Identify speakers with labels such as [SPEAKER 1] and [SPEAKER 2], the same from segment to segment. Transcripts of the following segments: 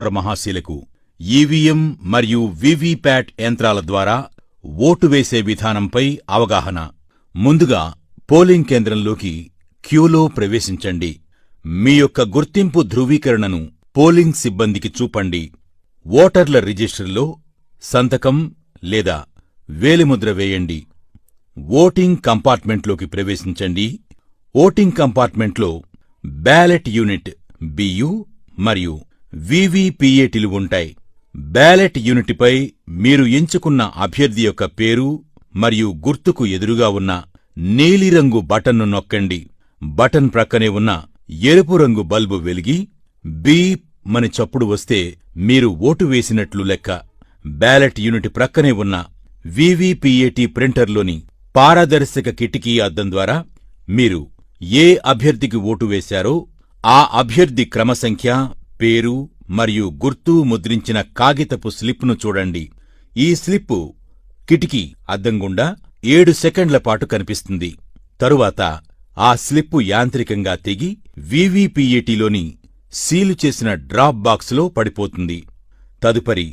[SPEAKER 1] Voter మహాశీలకు EVM మరియు VVPAT యంత్రాల ద్వారా ఓటు వేసే విధానంపై అవగాహన. ముందుగా పోలింగ్ కేంద్రంలోకి క్యూలో ప్రవేశించండి. మీ యొక్క గుర్తింపు ధృవీకరణను పోలింగ్ సిబ్బందికి చూపండి. ఓటర్ల రిజిస్టర్లో సంతకం లేదా వేలిముద్ర వేయండి. ఓటింగ్ కంపార్ట్మెంట్లోకి ప్రవేశించండి. ఓటింగ్ కంపార్ట్మెంట్లో బ్యాలెట్ యూనిట్ బియు మరియు వివిపిఏటిలు ఉంటాయి. బ్యాలెట్ యూనిట్పై మీరు ఎంచుకున్న అభ్యర్థి యొక్క పేరు మరియు గుర్తుకు ఎదురుగా ఉన్న నీలిరంగు బటన్ను నొక్కండి. బటన్ ప్రక్కనే ఉన్న ఎరుపు రంగు బల్బు వెలిగి బీప్ మని చప్పుడు వస్తే మీరు ఓటు వేసినట్లు లెక్క. బ్యాలెట్ యూనిట్ ప్రక్కనే ఉన్న వివిపిఏటి ప్రింటర్లోని పారదర్శక కిటికీ అద్దం ద్వారా మీరు ఏ అభ్యర్థికి ఓటు వేశారో ఆ అభ్యర్థి క్రమసంఖ్య పేరు మరియు గుర్తు ముద్రించిన కాగితపు స్లిప్ను చూడండి. ఈ స్లిప్పు కిటికీ అద్దం గుండా ఏడు సెకండ్ల పాటు కనిపిస్తుంది. తరువాత ఆ స్లిప్పు యాంత్రికంగా తెగి వివిపిఏటిలోని సీలు చేసిన డ్రాప్ బాక్సులో పడిపోతుంది. తదుపరి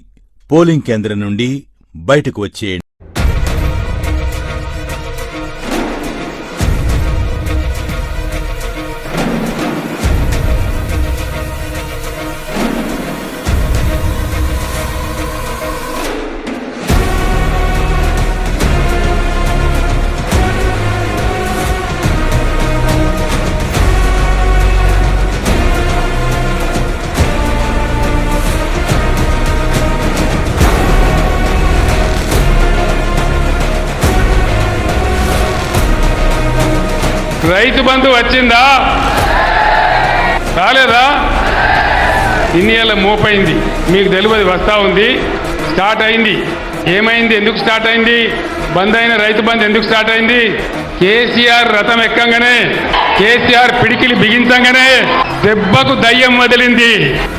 [SPEAKER 1] పోలింగ్ కేంద్రం నుండి బయటకు వచ్చేయండి.
[SPEAKER 2] రైతు బంధు వచ్చిందా? రాలేదా? ఇన్ని ఏళ్ళ మోపైంది. మీకు తెలియదు వస్తా ఉంది. స్టార్ట్ అయింది. ఏమైంది? ఎందుకు స్టార్ట్ అయింది? బంద్ అయిన రైతు బంధు ఎందుకు స్టార్ట్ అయింది? కేసీఆర్ రథం ఎక్కంగానే కేసీఆర్ పిడికిలి బిగించంగానే దెబ్బకు దయ్యం వదిలింది.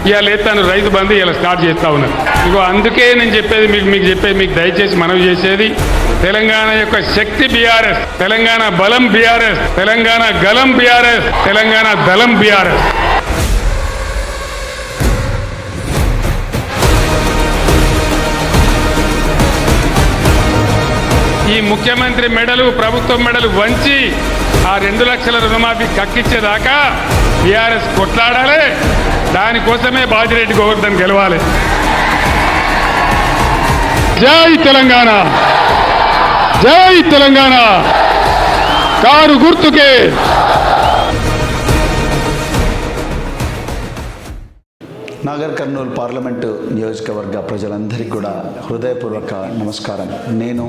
[SPEAKER 2] ఇవాళ ఎత్తాను రైతు బంధు ఇలా స్టార్ట్ చేస్తా ఉన్నారు ఇగో అందుకే నేను చెప్పేది మీకు మీకు చెప్పేది మీకు దయచేసి మనవి చేసేది తెలంగాణ యొక్క శక్తి బీఆర్ఎస్ తెలంగాణ బలం బీఆర్ఎస్ తెలంగాణ గలం బీఆర్ఎస్ తెలంగాణ దళం బీఆర్ఎస్. ఈ ముఖ్యమంత్రి మెడలు ప్రభుత్వం మెడలు వంచి ఆ రెండు లక్షల రుణమాఫీ కక్కిచ్చేదాకా బీఆర్ఎస్ కొట్లాడాలి. దానికోసమే బాజిరెడ్డి గోవర్ధన్ గెలవాలి. జై తెలంగాణ! జై తెలంగాణ! కారు గుర్తుకే!
[SPEAKER 3] నాగర్ కర్నూలు పార్లమెంటు నియోజకవర్గ ప్రజలందరికీ కూడా హృదయపూర్వక నమస్కారం. నేను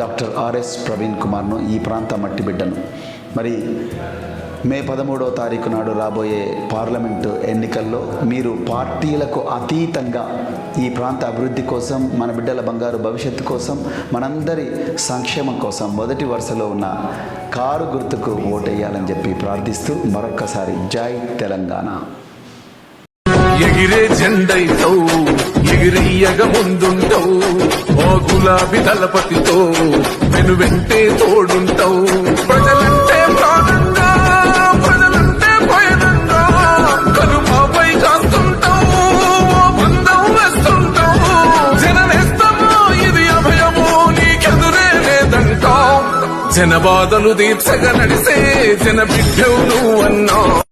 [SPEAKER 3] డాక్టర్ ఆర్ఎస్ ప్రవీణ్ కుమార్ను ఈ ప్రాంత మట్టి బిడ్డను. మరి మే పదమూడవ తారీఖు నాడు రాబోయే పార్లమెంటు ఎన్నికల్లో మీరు పార్టీలకు అతీతంగా ఈ ప్రాంత అభివృద్ధి కోసం మన బిడ్డల బంగారు భవిష్యత్తు కోసం మనందరి సంక్షేమం కోసం మొదటి వరుసలో ఉన్న కారు గుర్తుకు ఓటేయాలని చెప్పి ప్రార్థిస్తూ మరొక్కసారి జై తెలంగాణ.
[SPEAKER 4] ఎగిరే చిగిరియగ ముందుంటావు. ఓ గులాబీ దళపతితో వెను వెంటే తోడుంటావు. ప్రజలంటే ప్రాణంగా ప్రజలంటే భయనంగా కనుమాపై కాస్తుంటావు. ఓ బంధం వేస్తుంటావు. జననేస్తమో ఇది అభయమో నీకెదురే లేదంటావు. జనబాధలు దీప్సగా నడిసే జన బిడ్డవు నువ్వన్నా